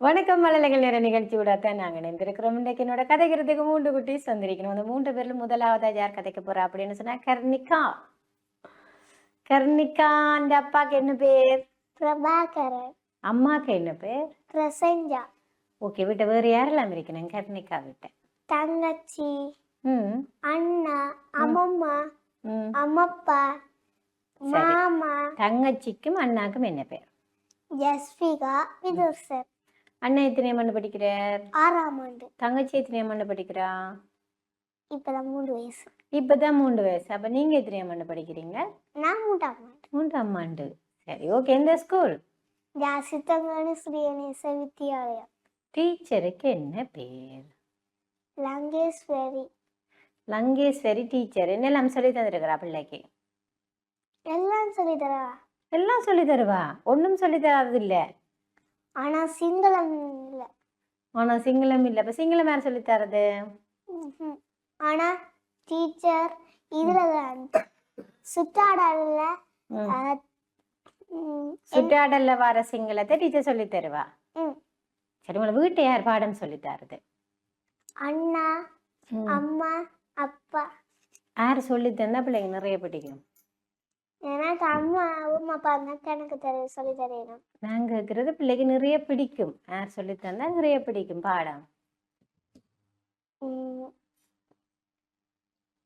வணக்கம் மழலைகள் நேர நிகழ்ச்சியோட தான் நாங்கள் இணைந்திருக்கிறோம் இன்றைக்கு என்னோட கதைக்கிறதுக்கு மூன்று குட்டீஸ் வந்திருக்கணும் அந்த மூன்று பேர்ல முதலாவதா யார் கதைக்க போறா அப்படின்னு சொன்னா கர்ணிகா கர்ணிகா அந்த அப்பாக்கு என்ன பேர் பிரபாகரன் அம்மாக்கு என்ன பேர்? பிரசஞ்சா. ஓகே விட்ட வேறு யாரெல்லாம் இருக்கணும் கர்ணிகா விட்ட. தங்கச்சி அண்ணா அம்மம்மா அம்மப்பா மாமா. தங்கச்சிக்கும் அண்ணாக்கும் என்ன பேர்? ஜஸ்விகா விதுர் சார் அண்ணன் எத்தனையாம் ஆண்டு படிக்கிறார்? ஆறாம் ஆண்டு. தங்கச்சி எத்தனையாம் ஆண்டு படிக்கிறா? இப்பதான் மூணு வயசு. இப்பதான் மூன்று வயசு. அப்ப நீங்க எத்தனையாம் ஆண்டு படிக்கிறீங்க? நான் மூன்றாம் ஆண்டு. மூன்றாம் ஆண்டு. சரி ஓகே. எந்த ஸ்கூல்? ஜாசித்தங்கனு ஸ்ரீகணேச வித்தியாலயம் டீச்சருக்கு என்ன பேர் லங்கேஸ்வரி லங்கேஸ்வரி டீச்சர் என்னெல்லாம் சொல்லி தந்திருக்கிறா பிள்ளைக்கு எல்லாம் சொல்லித்தரா எல்லாம் சொல்லி தருவா ஒன்றும் சொல்லி தராது இல்லை ஆனா சிங்களம் இல்ல ஆனால் சிங்களம் இல்லை இப்போ சிங்களம் யார் சொல்லி தரது. ஆனா டீச்சர் இதுல தான் சுற்றாடல்ல வர சிங்களத்தை டீச்சர் சொல்லி தருவா. சரி உங்களை வீட்டை யார் பாடம் சொல்லி தருது? அண்ணா. அம்மா அப்பா. யார் சொல்லி தந்தா பிள்ளைங்க நிறைய பிடிக்கும். எனக்கு அம்மா அப்பா தான் எனக்கு தெரிய சொல்லி தெரியணும் நான் கேட்குறது பிள்ளைக்கு நிறைய பிடிக்கும். யார் சொல்லி தந்தா நிறைய பிடிக்கும் பாடம்.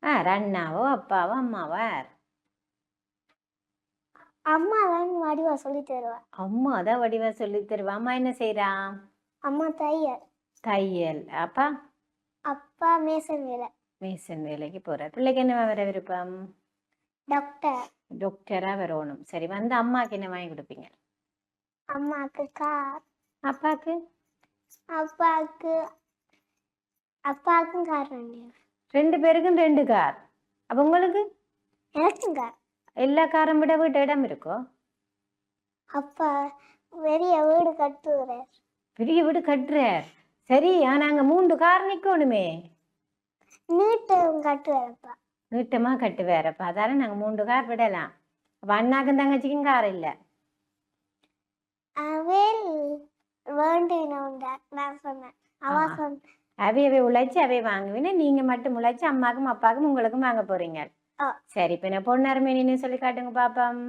யார்? அண்ணாவோ அப்பாவோ அம்மாவோ யார்? அம்மா தான் வடிவா சொல்லி தருவா. அம்மா தான் வடிவா சொல்லி தருவா. அம்மா என்ன செய்றா? அம்மா தையல். தையல். அப்பா? அப்பா மேசன் வேலை. மேசன் வேலைக்கு போறார். பிள்ளைக்கு என்ன வர விருப்பம்? டாக்டர். டாக்டரா வரணும். சரி வந்து அம்மாக்கு என்ன வாங்கி கொடுப்பீங்க? அம்மாக்கு கார். அப்பாக்கு? அப்பாவுக்கு அப்பாவுக்கும் கார் வண்டி ரெண்டு பேருக்கும் ரெண்டு கார். அப்ப உங்களுக்கு? எனக்கும் கார். எல்லா காரும் விட வீட்டு இடம் இருக்கோ அப்பா பெரிய வீடு கட்டுகிறார் பெரிய வீடு கட்டுறார் சரி அங்க மூன்று கார் நிக்கணுமே நீட்டும் கட்டுவார் அப்பா நீட்டமா கட்டுவார் அப்ப அதால நாங்க மூன்று கார் விடலாம் அப்ப அண்ணாக்கும் தங்கச்சிக்கும் கார் இல்ல அவேல் நான் சொன்னேன் அவ. சொன்ன அவை அவை உழைச்சி அவை வாங்குவீங்க நீங்க மட்டும் உழைச்சி அம்மாக்கும் அப்பாக்கும் உங்களுக்கும் வாங்க போறீங்க. சரி இப்ப நான் பொண்ணாருமே நீ சொல்லி காட்டுங்க பாப்பம்.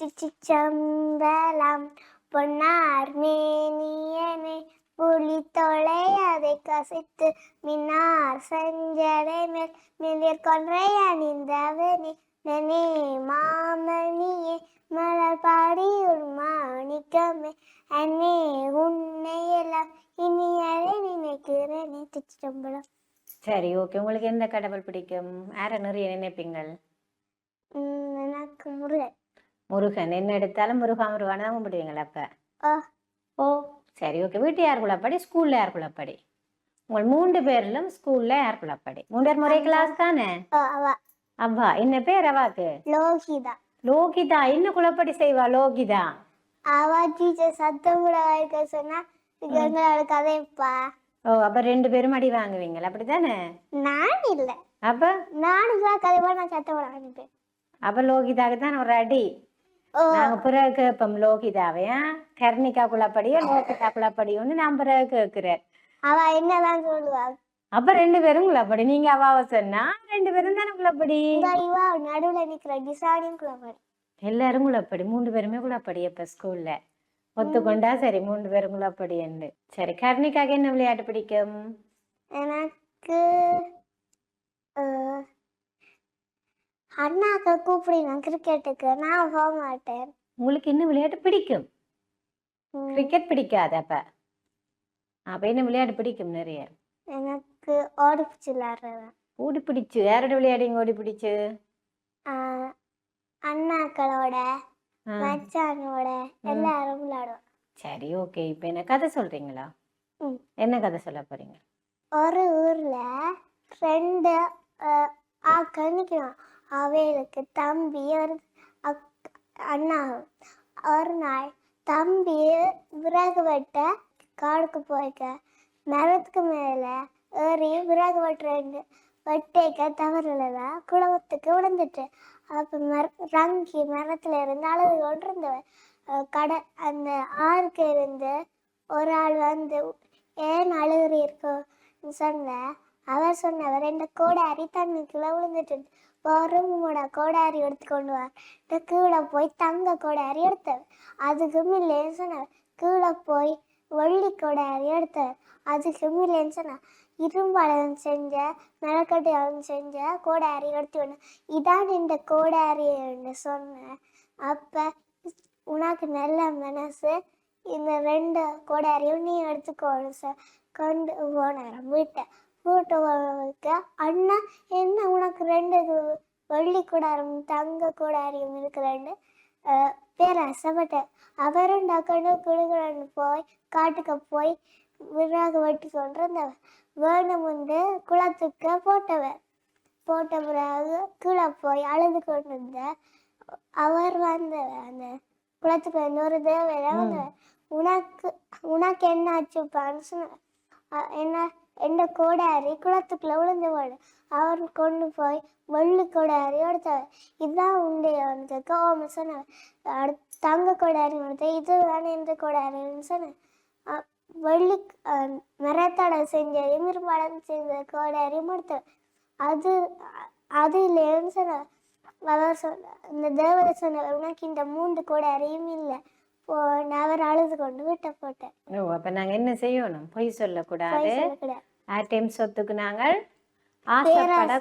சிச்சம்பலம் பொன்னார் மேனியனை புலி தொலையதை கசித்து மின்னார் செஞ்சடை மேல் மிளிர் கொன்றை அணிந்தவனே நனே மாமணியே மலர் பாடி ஒரு மாணிக்கமே அண்ணே உன்னை எல்லாம் இனி அறை நினைக்கிறேனே சிச்சம்பலம் சரி ஓகே. உங்களுக்கு எந்த கடவுள் பிடிக்கும்? யார நிறைய நினைப்பீங்கள்? எனக்கு முருகன். முருகன். என்ன எடுத்தாலும் முருகா முருகான தான் கும்பிடுவீங்களா அப்ப. ஓ சரி ஓகே. வீட்டு யார் குழப்படி ஸ்கூல்ல யார் குழப்படி உங்கள் மூன்று பேர்லும் ஸ்கூல்ல யார் குழப்படி மூன்று பேர் முறை கிளாஸ் தானே? அவ்வா என்ன பேர் அவாக்கு? லோகிதா. லோகிதா. என்ன குழப்படி செய்வா லோகிதா? அவ டீச்சர் சத்தம் கூட இருக்க சொன்னா கதைப்பா. ஓ அப்ப ரெண்டு பேரும் அடி வாங்குவீங்களா அப்படித்தானே? நான் இல்ல. அப்ப? நானும் தான் கதைப்பா நான் சத்தம் கூட அனுப்பேன் அப்ப லோகிதாக்கு தான் ஒரு அடி. நாங்க பிறகு கேட்போம் லோகிதாவையா கர்ணிகா குழப்படியோ லோகிதா குழப்படியோன்னு நான் பிறகு கேட்கிறேன். அவ என்னதான் சொல்லுவா? அப்ப ரெண்டு பேரும் குழப்படி. நீங்க அவாவை சொன்னா ரெண்டு பேரும் தானே குழப்படி? இவா நடுவுல நிக்கிற டிசானியும் குழப்படி. எல்லாரும் குழப்படி. மூன்று பேருமே குழப்படி இப்ப ஸ்கூல்ல ஒத்துக்கொண்டா சரி மூன்று பேரும் குழப்படி என்று சரி கர்ணிகாக்கு என்ன விளையாட்டு பிடிக்கும்? எனக்கு அண்ணாக்க கூப்பிடுங்க கிரிக்கெட்டுக்கு. நான் போக மாட்டேன். உங்களுக்கு என்ன விளையாட்டு பிடிக்கும்? கிரிக்கெட் பிடிக்காது அப்ப. அப்ப என்ன விளையாட்டு பிடிக்கும் நிறைய? எனக்கு ஓடிப்பிச்சு விளாடுறேன் ஓடி பிடிச்சு யாரோட விளையாடுங்க ஓடி பிடிச்சு அண்ணாக்களோட. மச்சானோட எல்லாரும் விளையாடுவோம் சரி ஓகே. இப்ப என்ன கதை சொல்றீங்களா. என்ன கதை சொல்ல போறீங்க? ஒரு ஊர்ல ரெண்டு ஆக்கள் நிற்கணும் அவைகளுக்கு தம்பி ஒரு அண்ணா ஒரு நாள் தம்பி விறகு வெட்ட காடுக்கு போய்க்க மரத்துக்கு மேல ஏறி விறகு வெட்டுறேன் வெட்டேக்க தவறுலதான் குளத்துக்கு விழுந்துட்டு அப்போ மர ரங்கி மரத்தில் இருந்து அழுது கொண்டு கடை அந்த ஆறுக்கு இருந்து ஒரு ஆள் வந்து ஏன் அழுகுறீர்க்கோ சொன்ன. அவர் சொன்னவர் இந்த கோடாரி தண்ணிக்குள்ளே விழுந்துட்டு வருமோட கோடாரி எடுத்து கொண்டு வா. இந்த கீழே போய் தங்க கோடாரி எடுத்தவர் அதுக்கும் இல்லைன்னு சொன்னவர் கீழே போய் வெள்ளி கோடாரி எடுத்தவர் அதுக்கும் இல்லைன்னு சொன்னார். இரும்பாளன் செஞ்ச மெனக்கட்டியாளன் செஞ்ச கோடாரி எடுத்து ஒன்று இதான் இந்த கோடாரி என்று சொன்னேன். அப்ப உனக்கு நல்ல மனசு இந்த ரெண்டு கோடாரியும் நீ எடுத்துக்கோணும் சார் கொண்டு போனார் வீட்டை வீட்டை அண்ணா என்ன உனக்கு ரெண்டு வெள்ளி கூடாரம் தங்க கூடாரியும் பேர் பேராசைப்பட்டார் அவரும் டக்குன்னு குடுக்குறன்னு போய் காட்டுக்கு போய் விறகு வெட்டி கொண்டு இருந்தவர் வேணும் வந்து குளத்துக்கு போட்டவர் போட்ட பிறகு கீழே போய் அழுது கொண்டு இருந்த அவர் வந்தவர் அந்த குளத்துக்கு ஒரு தேவையில வந்தவர் உனக்கு உனக்கு என்ன ஆச்சுப்பான்னு சொன்னார். அ- என்ன எந்த கோடாரி குளத்துக்குள்ள விழுந்து போடு. அவர் கொண்டு போய் வெள்ளி கோடாரி எடுத்தவர். இதுதான் உண்டு அவனுக்கு சொன்னார். அடுத்து தங்க கோடாரி எடுத்த இது வேணும் இந்த கோடாரின்னு சொன்னேன் வெள்ளி மரத்தாட செஞ்ச இரும்பாடம் செஞ்ச கோடாரியும் எடுத்தவர் அது அது இல்லைன்னு சொன்னார் அவர் சொன்ன இந்த தேவதை சொன்னவர் உனக்கு இந்த மூன்று கோடாரியும் இல்லை. அவர் அழுது கொண்டு விட்ட போட்டேன். ஓ அப்ப நாங்க என்ன செய்யணும்? பொய் சொல்லக்கூடாது. ஆட்டையும் சொத்துக்கு நாங்கள் ஆசைப்பட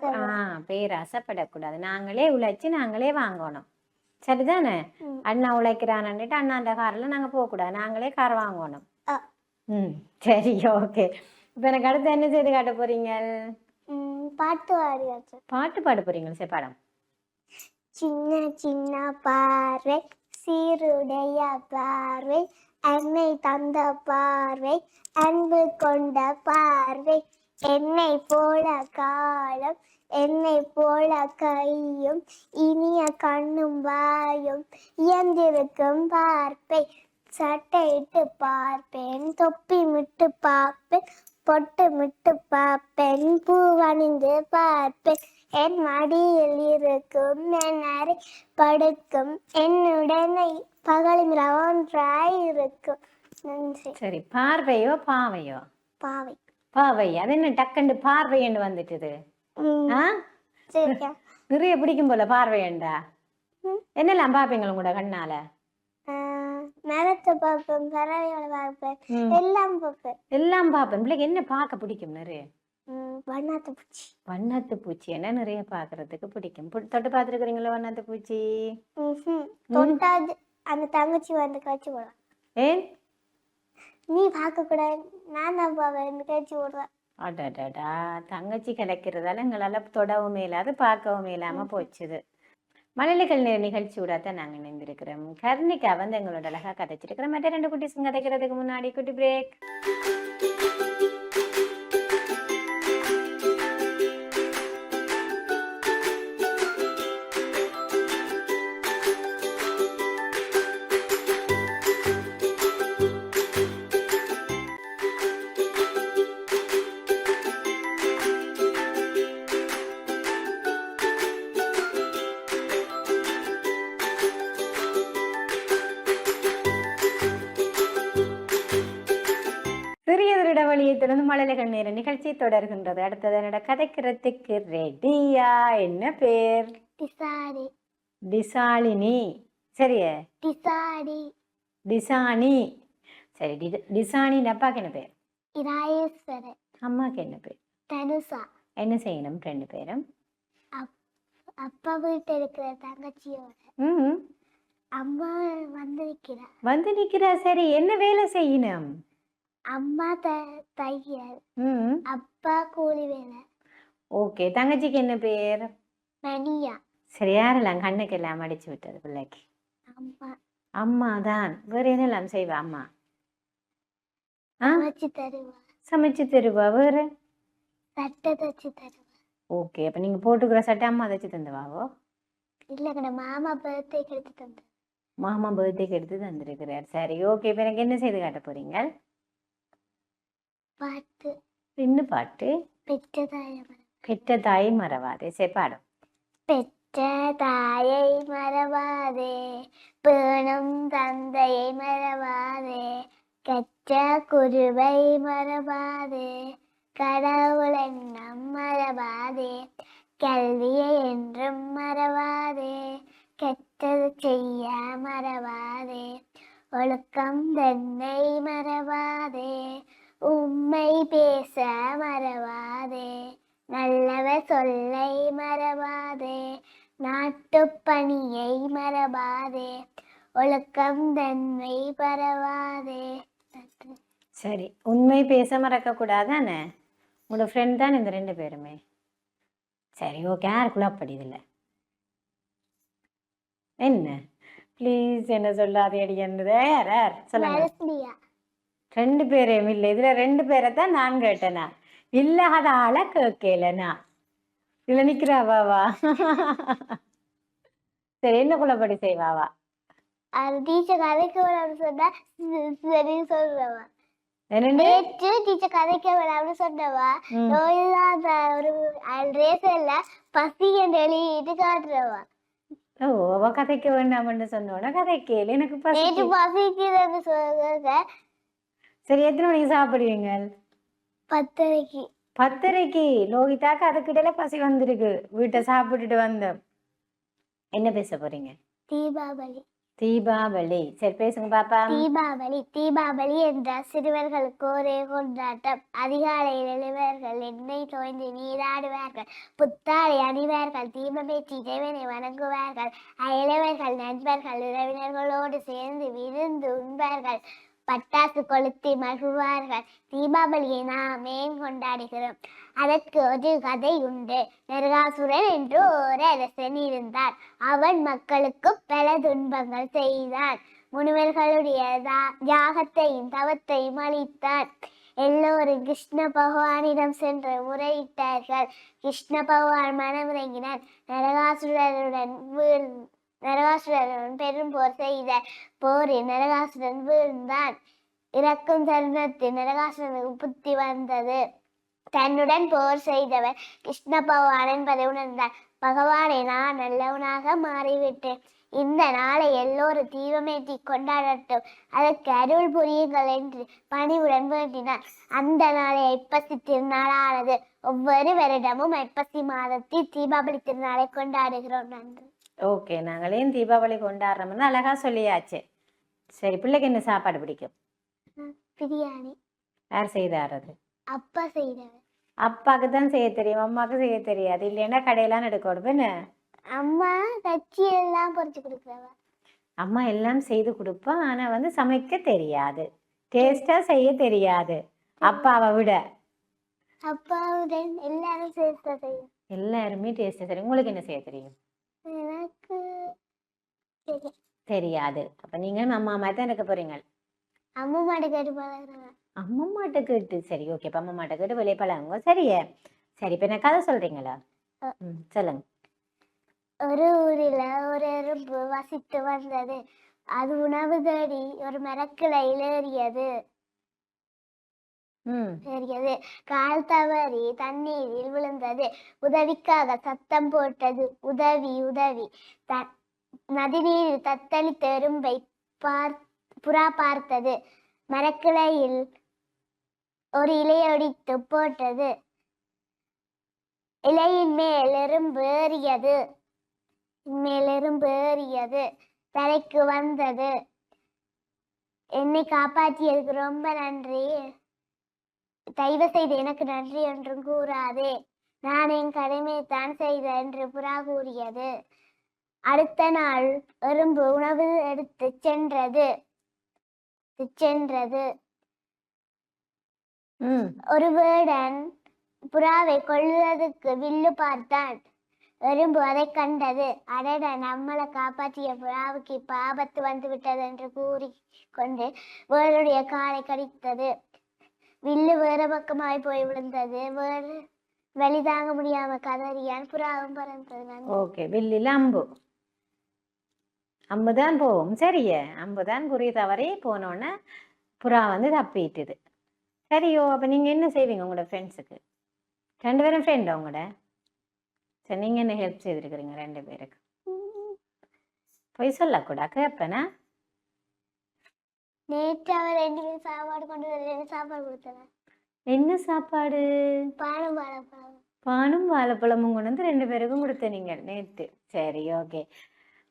பேராசைப்படக்கூடாது. நாங்களே உழைச்சி நாங்களே வாங்கணும். சரிதானே. அண்ணா உழைக்கிறான்னுட்டு அண்ணாண்ட காரில் நாங்கள் போகக்கூடாது. நாங்களே கார் வாங்கணும். ம் சரி ஓகே. இப்போ எனக்கு அடுத்து என்ன செய்து காட்ட போறீங்க பாட்டு பாடியாச்சு. பாட்டு பாட போறீங்க சரி படம் சின்ன சின்ன பார்வை சீருடைய பார்வை அன்னை தந்த பார்வை அன்பு கொண்ட பார்வை என்னை போல காலம் என்னை போல கையும் இனிய கண்ணும் வாயும் இயந்திருக்கும் பார்ப்பை சட்டையிட்டு பார்ப்பேன் தொப்பி மிட்டு பார்ப்பேன் பொட்டு மிட்டு பார்ப்பேன் பூவணிந்து பார்ப்பேன். என் மடியில் இருக்கும் என் அறை படுக்கும் என்னுடனே பகலும் ஒன்றாய் இருக்கும் நன்றி. சரி பார்வையோ பாவையோ? பாவை. பாவை. அது என்ன டக்குண்டு பார்வையண்டு வந்துட்டுது? நிறைய பிடிக்கும் போல பார்வையண்டா. என்னெல்லாம் பார்ப்பீங்க உங்களோட கண்ணால? மரத்தை பார்ப்பேன் பறவைகளை பார்ப்பேன். எல்லாம் பார்ப்பேன். எல்லாம் பார்ப்பேன். பிள்ளைக்கு என்ன பார்க்க பிடிக்கும் நிறைய? வண்ணாத்து பூச்சி. வண்ணத்து பூச்சி. என்ன நிறைய பார்க்கறதுக்கு பிடிக்கும்? புடி- தொட்டு பார்த்துருக்குறீங்களா வண்ணத்து பூச்சி. தொட்டாது அந்த தங்கச்சி வந்து கழிச்சு போடுவேன் ஏன்? நீ பார்க்க கூடாது நான் தான் பாவேன் கழிச்சு போடுவேன் அடடடா. தங்கச்சி கிடைக்கிறதால எங்களால் தொடவும் மேலாது பார்க்கவும் இல்லாம போச்சுது. மழலைகள் நேர நிகழ்ச்சி தான் நாங்கள் இணைந்திருக்கிறோம். கர்ணிகா வந்து எங்களோட அழகாக கதைச்சிருக்கிறோம் மற்ற ரெண்டு குட்டிஸும் கதைக்கிறதுக்கு முன்னாடி குட்டி பிரேக் மழலைகள் நேர நிகழ்ச்சி தொடர்கின்றது. அடுத்தது என்னோட கதைக்கிறதுக்கு ரெடியா? என்ன பேர்? டிசாடி டிசாலினி. சரியே? டிசாடி டிசானி. சரி டி- டிசானின் அப்பாக்கு என்ன பேர்? இராயேஸ்வரர் அம்மாக்கு என்ன பேர்? தனுசா என்ன செய்யணும்? ரெண்டு பேரும். அப்பா வீட்டில் இருக்கிற தங்கச்சியோட ம் அம்மா வந்திருக்கிறார் வந்து நிக்கிறா. சரி என்ன வேலை செய்யணும்? அம்மா த தையல் ம். அப்பா கூலி வேலை. ஓகே. தங்கச்சிக்கு என்ன பேர்? மணியா. சரி யாரெல்லாம் கண்ணுக்கு எல்லாம் அடிச்சு விட்டது பிள்ளைக்கு? அம்மா. அம்மா தான். வேற என்னெல்லாம் செய்வா அம்மா? ஆ? வச்சு தருவா. சமைச்சு தருவா வேற? சட்டை தச்சு தருவா. ஓகே. அப்ப நீங்க போட்டுக்கிற சட்டை அம்மா தைச்சு தந்துவாவோ? இல்லைங்கண்ணா மாமா பர்த்டேக்கு எடுத்து தந்து. மாமா பர்த்டேக்கு எடுத்து தந்திருக்கிறார். சரி ஓகே. இப்போ எனக்கு என்ன செய்து காட்ட போறீங்க? பாட்டு என்ன பாட்டு பெற்ற தாயை மறவாதே பெற்ற தாய் மறவாதே சரி பாடும் பெற்ற தாயை மறவாதே பேணும் தந்தையை மறவாதே கற்ற குருவை மறவாதே கடவுள் எண்ணம் மறவாதே கல்வியை என்றும் மறவாதே கெட்டது செய்ய மறவாதே ஒழுக்கம் தன்னை மறவாதே உண்மை பேச மறவாதே நல்லவர் சொல்லை மறவாதே நாட்டுப்பணியை மறவாதே ஒழுக்கம் தன்மை பரவாதே. சரி உண்மை பேச மறக்க கூடாதானே உங்களோட ஃப்ரெண்ட் தான் இந்த ரெண்டு பேருமே. சரி ஓகே யாருக்குள்ள அப்படி இதில்? என்ன? ப்ளீஸ் என்ன சொல்லாதே அடி என்னது யார் யார்? சொல்லுங்க. ரெண்டு பேரையும் இல்லை. இதுல ரெண்டு பேரை தான் நான் கேட்டேனா? இல்லாத ஆளை கேட்கலனா? இதுல நிக்கிறாவாவா சரி என்ன குள்ளப்படி செய்வாவா? அது டீச்சர் கதைக்க வேணாம்னு சொன்னா சரி சொல்றவா நேற்று டீச்சர் கதைக்க வேணாம்னு சொன்னவா. நோயில்லாத ஒரு ரேசல்ல பசி என்று எழுதிட்டு காட்டுறவா? ஓ அவ கதைக்க வேண்டாம்னு சொன்னோட கதைக்கல எனக்கு நேற்று பசி பசிக்குதுன்னு சொல்லுங்க சரி எத்தனை மணிக்கு சாப்பிடுவீங்க? பத்தரைக்கு. பத்தரைக்கு. லோகிதாக்கு அதுக்கிட்டல பசி வந்திருக்கு. வீட்டை சாப்பிட்டுட்டு வந்தோம் என்ன பேச போறீங்க? தீபாவளி. தீபாவளி. சரி பேசுங்க பாப்பா. தீபாவளி தீபாவளி என்ற சிறுவர்களுக்கு ஒரே கொண்டாட்டம். அதிகாலையில் எழுவார்கள் எண்ணெய் தோய்ந்து நீராடுவார்கள். புத்தாடை அணிவார்கள். தீபமேற்றி இறைவனை வணங்குவார்கள். அயலவர்கள் நண்பர்கள் உறவினர்களோடு சேர்ந்து விருந்து உண்பார்கள். பட்டாசு கொளுத்தி மகிழ்வார்கள். தீபாவளியை நாம் ஏன் கொண்டாடுகிறோம்? அதற்கு ஒரு கதை உண்டு. நெருகாசுரன் என்று ஒரு அரசன் இருந்தார் அவன் மக்களுக்கு பல துன்பங்கள் செய்தான். முனிவர்களுடைய தா- யாகத்தையும் தவத்தையும் அளித்தான். எல்லோரும் கிருஷ்ண பகவானிடம் சென்று முறையிட்டார்கள் கிருஷ்ண பகவான் மனமிறங்கினான் நரகாசுரனுடன் நரகாசுரன் பெரும் போர் செய்த போரில் நரகாசுரன் வீழ்ந்தான். இறக்கும் தருணத்தில் நரகாசுரனுக்கு புத்தி வந்தது. தன்னுடன் போர் செய்தவர் கிருஷ்ண பகவான் என்பதை உணர்ந்தார். பகவானை நான் நல்லவனாக மாறிவிட்டேன். இந்த நாளை எல்லோரும் தீபமேற்றி கொண்டாடட்டும். அதற்கு அருள் புரியுங்கள் என்று பணிவுடன் வேண்டினார். அந்த நாளை ஐப்பசி திருநாளானது. ஒவ்வொரு வருடமும் ஐப்பசி மாதத்தில் தீபாவளி திருநாளை கொண்டாடுகிறோம். நன்றி. ஓகே நாங்களேன் தீபாவளி கொண்டாடுறோம்னு அழகா சொல்லியாச்சு. சரி பிள்ளைக்கு என்ன சாப்பாடு பிடிக்கும்? பிரியாணி. யார் செய்தாரது அப்பா செய்தவர். அப்பாவுக்கு தான் செய்ய தெரியும் அம்மாவுக்கு செய்ய தெரியாது. இல்லைன்னா கடையெல்லாம் எடுக்கணும் என்ன அம்மா கச்சி எல்லாம் பொறிச்சு கொடுக்குறவ. அம்மா எல்லாம் செய்து கொடுப்பா ஆனா வந்து சமைக்க தெரியாது. டேஸ்டா செய்ய தெரியாது. அப்பாவை விட. அப்பாவுடன் எல்லாரும் சேர்த்து செய்யும். எல்லாருமே டேஸ்டா சரி உங்களுக்கு என்ன செய்ய தெரியும்? எனக்கு. தெரியாது. அப்ப நீங்களும் அம்மா மாதிரி தான் இருக்க போறீங்க. அம்மா மாடு கேட்டு பழகுறவ அம்மா மாட்ட கேட்டு சரி ஓகே இப்ப அம்மா மாட்ட கேட்டு வெளியே பழகுங்க. சரியே. சரி இப்ப என்ன கதை சொல்றீங்களா. ம் சொல்லுங்க. ஒரு ஊரில் ஒரு எறும்பு வசித்து வந்தது. அது உணவு தேடி ஒரு மரக்கிளையில் ஏறியது. ம். கால் தவறி தண்ணீரில் விழுந்தது. உதவிக்காக சத்தம் போட்டது. உதவி உதவி. த நதிநீரில் தத்தளித்த எறும்பை பார் புறா பார்த்தது. மரக்கிளையில் ஒரு இலையொடித்து போட்டது. இலையின் மேல் எறும்பு ஏறியது. மேல் எறும்பு ஏறியது. தலைக்கு வந்தது. என்னை காப்பாற்றியதுக்கு ரொம்ப நன்றி. தயவு செய்து எனக்கு நன்றி என்றும் கூறாதே. நான் என் கடமையை தான் செய்தேன் என்று புறா கூறியது. அடுத்த நாள் எறும்பு உணவு எடுத்து சென்றது. சென்றது. ஒரு வேடன் புறாவை கொல்லுவதற்கு வில்லு பார்த்தான். எறும்பு அதை கண்டது. அடட நம்மளை காப்பாற்றிய புறாவுக்கு இப்ப ஆபத்து வந்து விட்டது என்று கூறி கொண்டு வேளுடைய காலை கடித்தது. வில்லு வேறு பக்கமாய் போய் விழுந்தது. வேறு வலி தாங்க முடியாம கதறியான் புறாவும் பறந்தது. ஓகே வில்லில் அம்பு. அம்பு தான் போகும் சரியே அம்பு தான் குறி தவறி போனோன்னே புறா வந்து தப்பிட்டுது. சரியோ அப்ப நீங்க என்ன செய்வீங்க உங்களோட ஃப்ரெண்ட்ஸுக்கு ரெண்டு பேரும் ஃப்ரெண்டா உங்களோட? சரி நீங்க என்ன ஹெல்ப் செய்திருக்கிறீங்க ரெண்டு பேருக்கு? பொய் சொல்லக்கூடா கேட்பேனா நேற்று அவர் ரெண்டு பேரும் சாப்பாடு கொண்டு வந்து ரெண்டு சாப்பாடு கொடுத்தேன் என்ன சாப்பாடு? பானம் வாழைப்பழம். பானும் வாழைப்பழமும் கொண்டு வந்து ரெண்டு பேருக்கும் கொடுத்த நீங்க நேத்து. சரி ஓகே.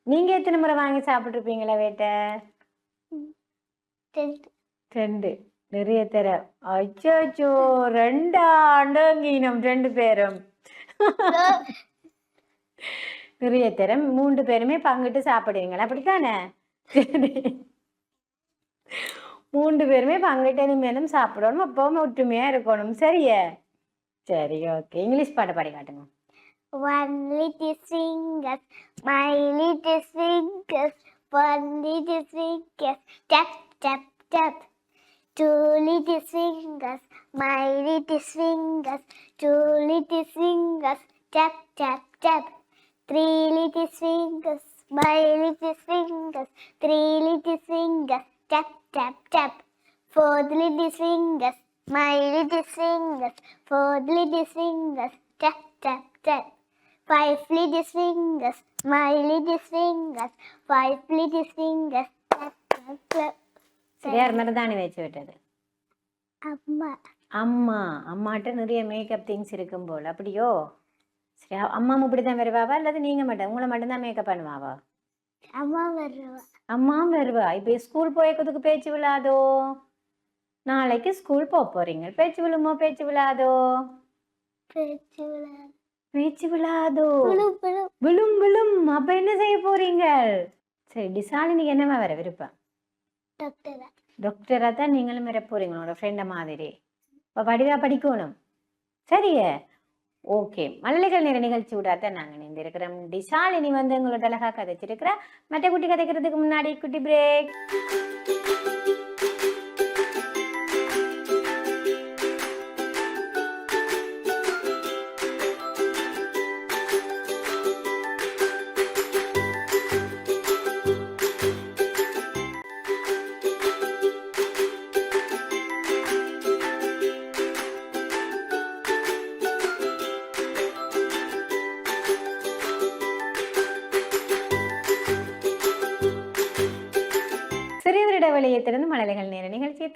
நீங்க எத்தனை முறை வாங்கி சாப்பிட்டுருப்பீங்களா வேட்டை? ரெண்டு. நிறைய தர. அச்சோ ரெண்டு ஆண்டங்கீனம் ரெண்டு பேரும். நிறைய தரம். மூன்று பேருமே பங்கிட்டு சாப்பிடுவீங்களா? அப்படித்தானே? சரி. மூன்று பேருமே பங்கிட்டு இனிமேலும் சாப்பிடணும் அப்பவும் ஒற்றுமையா இருக்கணும் சரியே சரி ஓகே இங்கிலீஷ் பாட்டு பாடி காட்டுங்க One little fingers, my little fingers, one little fingers, tap, tap, tap. Two little fingers, my little fingers, two little fingers, tap, tap, tap. Three little fingers, my little fingers, three little fingers, tap, tap, tap. Four little fingers, my little fingers, four little fingers, tap, tap, tap. Five little fingers, my little fingers, five little fingers, tap, tap, tap. சரி யார் மருதாணி வச்சு விட்டது அம்மா அம்மா அம்மாட்ட நிறைய makeup things இருக்கும் போல் அப்படியோ சரி அம்மா இப்படி தான் வருவாவா அல்லது நீங்க மட்டும் உங்களை மட்டும்தான் மேக்கப் பண்ணுவாவா அம்மா வருவா. இப்போ ஸ்கூல் போயக்கிறதுக்கு பேச்சு விழாதோ? நாளைக்கு ஸ்கூல் போக போறீங்க. பேச்சு விழுமோ? பேச்சு விழாதோ? பேச்சு விளையாடு பேச்சு விழாதோ? விழும் விழும். அப்ப என்ன செய்ய போறீங்க? சரி டிசாலினிக்கு என்னவா வர விருப்பம்? டாக்டரா டாக்டரா தான் நீங்களும் வர போறீங்க. உங்களோட ஃப்ரெண்ட மாதிரி இப்போ படிவா படிக்கணும். சரியே. ஓகே. மல்லிகள் நிற நிகழ்ச்சி விடாத நாங்கள் இணைந்திருக்கிறோம். டிசாலினி வந்து எங்களோட அழகா கதைச்சிருக்கிறா மற்ற குட்டி கதைக்கிறதுக்கு முன்னாடி குட்டி பிரேக்.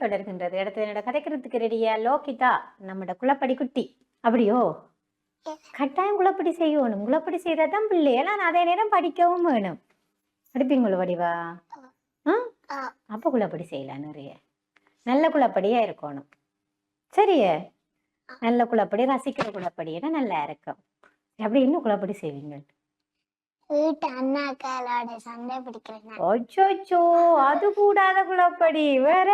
தொடர்கின்றது. அடுத்து என்னோட கதைக்கிறதுக்கு ரெடியா லோகிதா நம்மட குளப்படி குட்டி. அப்படியோ? கட்டாயம் குளப்படி செய்யணும். குளப்படி செய்தா தான் பிள்ளைகள் அதே நேரம் படிக்கவும் வேணும். படிப்பீங்களோ வடிவா ஆ. அப்போ குளப்படி செய்யலாம் நிறைய. நல்ல குளப்படியா இருக்கணும். சரியே? நல்ல குளப்படி ரசிக்கிற குளப்படினா நல்லா இருக்கும். அப்படி இன்னும் குளப்படி செய்வீங்க? வீட்டு அண்ணாக்களோட சண்டை பிடிக்கிறேன் அச்சோ அது கூடாத குளப்படி வேற?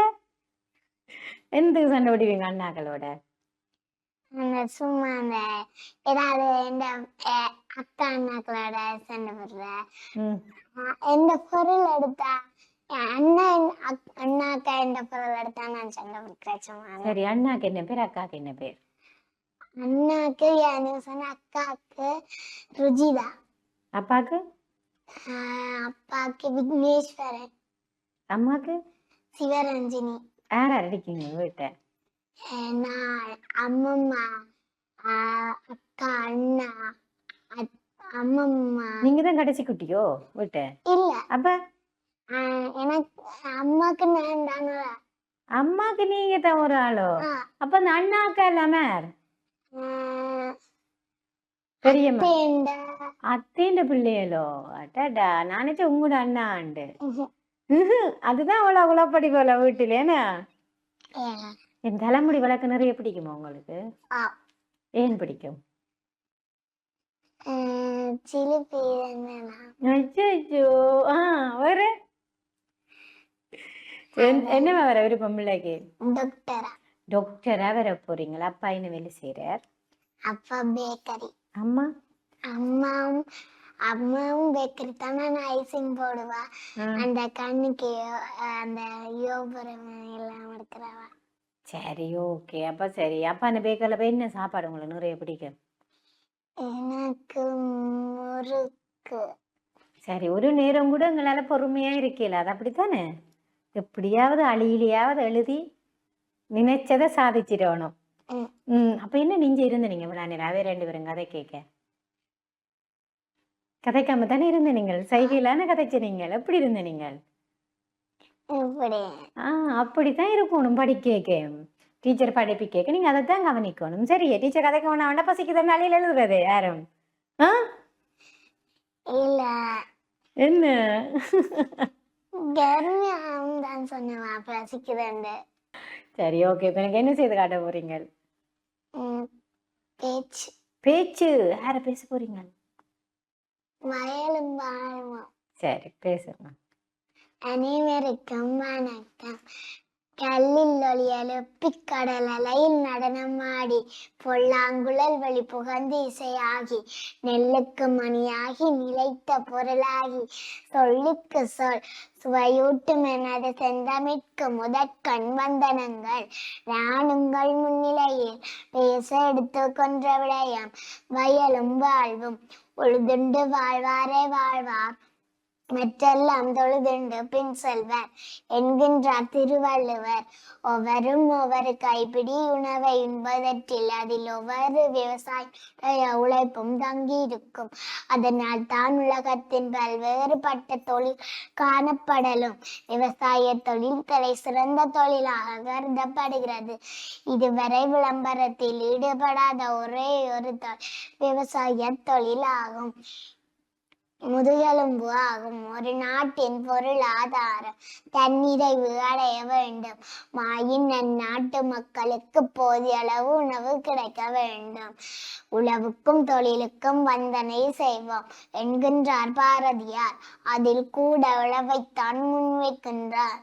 எந்த சண்டை பிடிவீங்க அண்ணாக்களோட சும்மா அந்த ஏதாவது அஹ், அக்கா அண்ணாக்களோட சண்டை போடுற ம் அஹ், எந்த பொருள் எடுத்தா அக்- அண்ணாக்கா எந்த பொருள் எடுத்தா நான் சண்டை பிடிக்கிறேன் சும்மா சரி அண்ணாக்கு என்ன பேர் அக்காக்கு என்ன பேர் அண்ணாக்கு சொன்ன அக்காவுக்கு ருஜிதா அப்பாக்கு ஆஹ் அப்பாவுக்கு விக்னேஸ்வரன் அம்மாக்கு சிவரஞ்சினி அம்மம்மா ஆஹ் அக்கா அண்ணா அத்- அம்மம்மா. நீங்க தான் கடைசி குட்டியோ வீட்டை இல்ல. அப்ப? எனக்கு அம்மாக்கு நான் தானே. அம்மாக்கு நீங்க தான் ஒரு ஆளோ? அப்ப அந்த அண்ணா அக்கா இல்லாம யார்? ஆஹ் பெரியம்மா. அத்தேண்ட பிள்ளைகளோ? அட்டாடா நானே உங்களோட அண்ணா ஆண்டு அதுதான் அவ்வளோ குளப்படி போல வீட்டிலேனா என் தலைமுடி வளர்க்க நிறைய பிடிக்குமா உங்களுக்கு. ஏன் பிடிக்கும்? சிலிப்பி அச்சோ ஆ வேற? என்- என்னவா வர விருப்பம் பிள்ளைக்கு? டாக்டரா. டாக்டரா வர போறீங்களா? அப்பா என்ன வேலை செய்யறார் அப்பா பேக்கரி. அம்மா? அம்மாவும் அம்மாவும் பேக்கரி தானே நான் ஐசிங் போடுவா. அந்த கண்ணுக்கு அந்த யோபுரம் எல்லாம் எடுக்கிறவா சரி ஓகே அப்ப சரி. அப்பா அந்த பேக்கரில் போய் என்ன சாப்பாடு உங்களுக்கு நிறைய பிடிக்கும்? எனக்கு முறுக்கு. சரி ஒரு நேரம் கூட எங்களால பொறுமையா இருக்கல அது அப்படித்தானே? எப்படியாவது அழியிலையாவது எழுதி நினைச்சதை சாதிச்சிடணும். ம். அப்ப என்ன நீங்க இருந்த நீங்க இவ்வளவு நேரம்? அதே ரெண்டு பேரும் கதை கேட்க. கதைக்காம தானே இருந்த நீங்கள்? சைகையிலான கதைச்ச நீங்கள் எப்படி இருந்த நீங்கள்? ஆ அப்படித்தான் இருக்கணும் படிக்க டீச்சர் படிப்பு கேட்க நீங்க அதை தான் கவனிக்கணும். சரியா டீச்சர் கதைக்க வேணா வேண்டாம் பசிக்குதான் நாளையில் எழுதுறது யாரும்? ஆ? இல்ல. என்ன? தான் சரி ஓகே. இப்போ எனக்கு என்ன செய்து காட்ட போறீங்க பேச்சு. பேச்சு. யார பேச போறீங்க? வயலும் வாழும் சரி பேசுங்க. அனைவருக்கும் வணக்கம். கல்லில் ஒளி எழுப்பி கடல் அலையில் நடனமாடி பொல்லாங்குழல் வழி புகந்து இசையாகி நெல்லுக்கு மணியாகி நிலைத்த பொருளாகி சொல்லுக்கு சொல். சுவையூட்டும் எனது செந்தமிற்கு முதற்கண் வந்தனங்கள். நான் உங்கள் முன்னிலையில் பேச எடுத்து கொன்ற விடயம். வயலும் வாழ்வும் ഉഴുതുണ്ട് വാഴ്വാരെ വാഴ്വാർ மற்றெல்லாம் தொழுதுண்டு. பின் செல்வர் என்கின்றார் திருவள்ளுவர் ஒவ்வொரும் ஒவ்வொரு கைப்பிடி உணவை உண்பதற்றில் அதில் ஒவ்வொரு விவசாய உழைப்பும் தங்கியிருக்கும். அதனால் தான் உலகத்தின் பல்வேறுபட்ட தொழில் காணப்படலும். விவசாய தொழில் தலை சிறந்த தொழிலாக கருதப்படுகிறது. இதுவரை விளம்பரத்தில் ஈடுபடாத ஒரே ஒரு தொழில் விவசாய தொழிலாகும். முதுகெலும்பு ஆகும். ஒரு நாட்டின் பொருளாதாரம் தன்னிறைவு அடைய வேண்டும். மாயின் அந்நாட்டு மக்களுக்கு போதிய அளவு உணவு கிடைக்க வேண்டும். உழவுக்கும் தொழிலுக்கும் வந்தனை செய்வோம் என்கின்றார் பாரதியார். அதில் கூட உழவைத்தான் முன்வைக்கின்றார்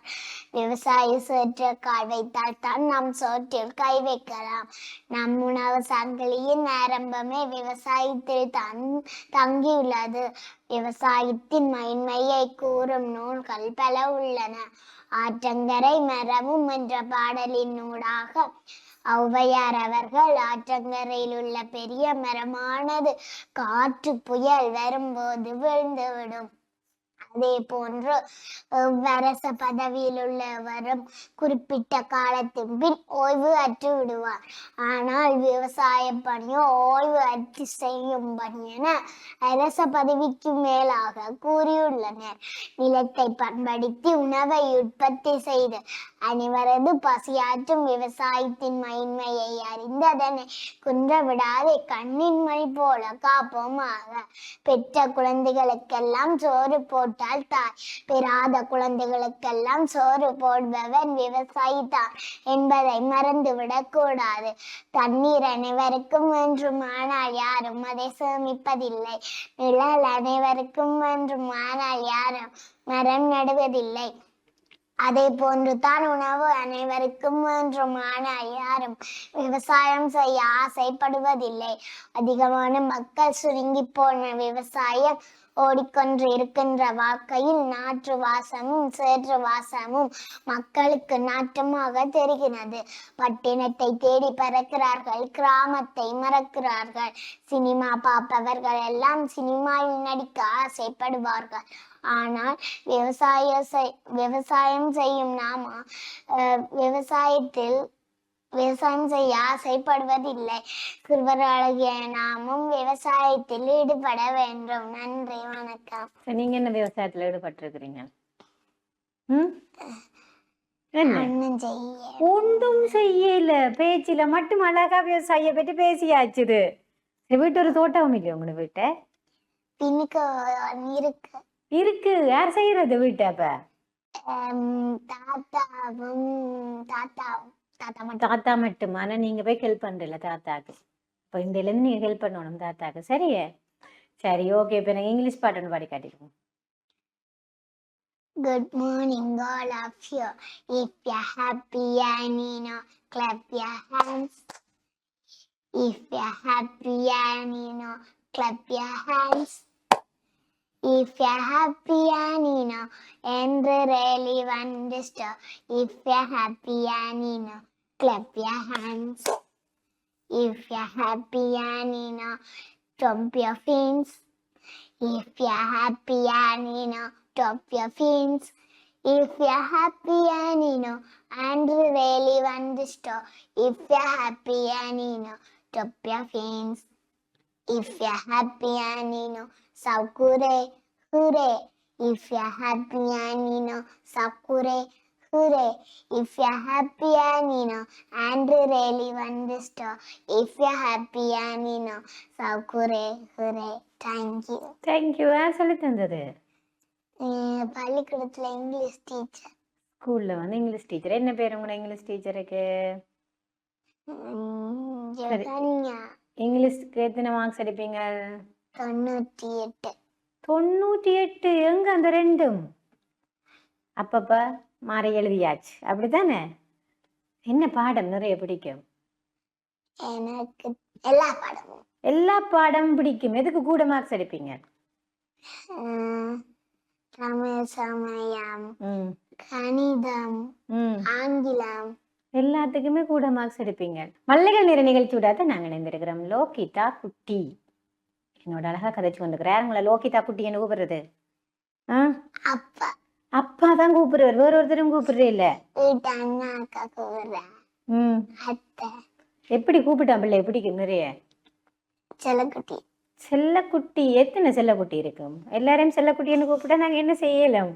விவசாயி சேற்று கால் வைத்தால் தான் நம் சோற்றில் கை வைக்கலாம். நம் உணவு சங்கிலியின் ஆரம்பமே விவசாயத்தில் தான் தங்கியுள்ளது. விவசாயத்தின் மயின்மையை கூறும் நூல்கள் பல உள்ளன. ஆற்றங்கரை மரமும் என்ற பாடலின் ஊடாக ஔவையார் அவர்கள் ஆற்றங்கரையில் உள்ள பெரிய மரமானது காற்று புயல் வரும்போது விழுந்துவிடும். அதே போன்று வரச பதவியில் உள்ளவரும் குறிப்பிட்ட காலத்தின் பின் ஓய்வு அற்று விடுவார். ஆனால் விவசாய பணியோ ஓய்வு அற்று செய்யும் பணி என அரச பதவிக்கு மேலாக கூறியுள்ளனர். நிலத்தை பண்படுத்தி உணவை உற்பத்தி செய்து அனைவரது பசியாற்றும் விவசாயத்தின் மயின்மையை அறிந்ததனை குன்ற விடாதே கண்ணின் மணி போல காப்போமாக. பெற்ற குழந்தைகளுக்கெல்லாம் சோறு போட்டால் தாய் பெறாத குழந்தைகளுக்கெல்லாம் சோறு போடுபவன் விவசாயி தான் என்பதை மறந்து கூடாது. தண்ணீர் அனைவருக்கும் வேண்டும் ஆனால் யாரும் அதை சேமிப்பதில்லை. நிழல் அனைவருக்கும் வேண்டும் ஆனால் யாரும் மரம் நடுவதில்லை. அதே போன்று தான் உணவு அனைவருக்கும் என்றுமான யாரும் விவசாயம் செய்ய ஆசைப்படுவதில்லை. அதிகமான மக்கள் சுருங்கி போன விவசாயம் ஓடிக்கொண்டு இருக்கின்ற வாழ்க்கையில் நாற்று வாசமும் சேற்று வாசமும் மக்களுக்கு நாட்டமாக தெரிகிறது. பட்டினத்தை தேடி பறக்கிறார்கள் கிராமத்தை மறக்கிறார்கள். சினிமா பார்ப்பவர்கள் எல்லாம் சினிமாவில் நடிக்க ஆசைப்படுவார்கள். ஆனால் விவசாய செய்- விவசாயம் செய்யும் நாம அஹ், விவசாயத்தில் விவசாயம் செய்ய ஆசைப்படுவதில்லை சிறுவர்களாகிய நாமும் விவசாயத்தில் ஈடுபட வேண்டும். நன்றி வணக்கம். நீங்க என்ன விவசாயத்துல ஈடுபட்டிருக்கிறீங்க? ஒன்றும் செய்ய ஒன்றும் செய்யல. பேச்சில மட்டும் அழகா விவசாய பற்றி பேசியாச்சுது. வீட்டு ஒரு தோட்டம் இல்லையா உங்களோட வீட்டை? இருக்கு. இருக்கு. யார் செய்யறது வீட்டை அப்ப? தாத்தாவும் தாத்தாவும். தாத்தா மட்டும். தாத்தா மட்டும்? ஆனா நீங்க போய் ஹெல்ப் பண்றல தாத்தாக்கு. இப்போ இந்த இருந்து நீங்க ஹெல்ப் பண்ணணும் தாத்தாக்கு. சரியே? சரி ஓகே இப்போ எனக்கு இங்கிலீஷ் பாட்டு ஒன்று பாடி காட்டிடுவோம் Good morning, all of you. If you're happy and you know, clap your hands. If you're happy and you know, clap your hands. If you're happy and you know, and really understand. If you're happy and you know, clap your hands. If you're happy and you know, stomp your fins. If you're happy and you know, top your fins. If you're happy and you know, Andrew really the store. If you're happy and you know, top your fins. If you're happy and you know, Sakure, hooray. If you're happy and you know, Sakure, hooray. If you're happy and you know, Andrew really won the store. If you're happy and you know, Sakure, hooray. Thank you. Thank you யார் சொல்லி தந்தது அஹ் பள்ளிக்கூடத்துல English teacher ஸ்கூல்ல வந்து English teacher என்ன பேர் உங்களோட English டீச்சருக்கு சரி. ஜெகன்யா இங்கிலீஷ்க்கு எத்தனை மார்க்ஸ் எடுப்பீங்க தொண்ணூற்றி எட்டு தொண்ணூற்றி எட்டு எங்க அந்த ரெண்டும்? அப்பப்ப மாறி எழுதியாச்சு. அப்படித்தானே? என்ன பாடம்? நிறைய பிடிக்கும். எனக்கு எல்லா பாடமும். எல்லா பாடமும் பிடிக்கும். எதுக்கு கூட மார்க்ஸ் எடுப்பீங்க? தமிழ் சமயம் கணிதம் ஆங்கிலம். எல்லாத்துக்குமே கூட மார்க்ஸ் எடுப்பீங்க. மல்லிகள் நிற நிகழ்ச்சியோட நாங்கள் இணைந்திருக்கிறோம். லோகிதா குட்டி. என்னோட அழகா கதைச்சு கொண்டுக்கிறேன் உங்களை லோகிதா குட்டி என்ன கூப்பிடுறது? ஆ? அப்பா. அப்பா தான் கூப்பிடுவார். வேற ஒருத்தரும் கூப்பிடுறே இல்ல. ம். எப்படி கூப்பிட்டான் பிள்ளை? பிடிக்கும் நிறைய? செல்லக்குட்டி. செல்லக்குட்டி. எத்தனை செல்லக்குட்டி இருக்கும் எல்லாரையும் செல்லக்குட்டின்னு கூப்பிட்டா நாங்க என்ன செய்யலாம்?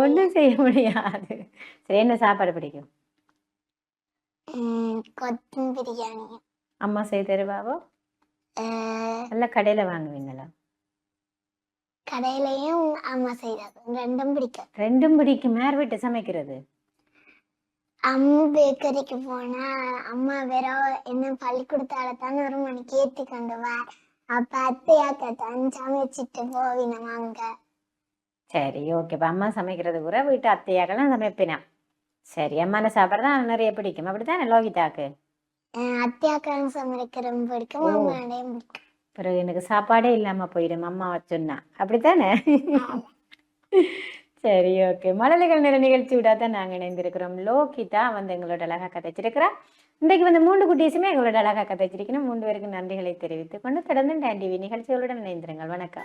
ஒன்றும் செய்ய முடியாது. சரி என்ன சாப்பாடு பிடிக்கும்? உம், கொத்தம் பிரியாணி. அம்மா செய்து தருவாவோ? நல்லா கடையில வாங்குவீங்களா? கடையிலையும் அம்மா செய்தாங்க ரெண்டும் பிடிக்கும். ரெண்டும் பிடிக்கும். யார் வீட்டு சமைக்கிறது? அம்மா பேக்கரிக்கு போனா அம்மா வேற என்ன பள்ளிக்கூடத்தால தான் ஒரு மணிக்கு ஏத்தி கொண்டு வா. அப்ப அத்தையாக்க தான் சமைச்சிட்டு போவினோம் அங்க. சரி ஓகே இப்போ அம்மா சமைக்கிறது கூட வீட்டு அத்தையாக்கெல்லாம் சமைப்பினா சரி அம்மான சாப்பாடு தான் நிறைய பிடிக்கும். அப்படித்தானே லோகிதாக்கு? அஹ் அத்தையாக்களும் சமைக்கிற பிடிக்கும். அம்மாடையும் பிடிக்கும். பிறகு எனக்கு சாப்பாடே இல்லாம போயிடும் அம்மா சொன்னா. அப்படித்தானே? சரி ஓகே மழலைகள் நிற நிகழ்ச்சி விடாதான் நாங்க இணைந்திருக்கிறோம். லோகிதா வந்து எங்களோட அழகா கதைச்சிருக்கிறா. இன்றைக்கு வந்து மூன்று குட்டீஸுமே எங்களோட அழகா கதைச்சிருக்கணும். மூன்று பேருக்கு நன்றிகளை தெரிவித்துக் கொண்டு தொடர்ந்து டான் டிவி நிகழ்ச்சிகளுடன் இணைந்திருங்கள். வணக்கம்.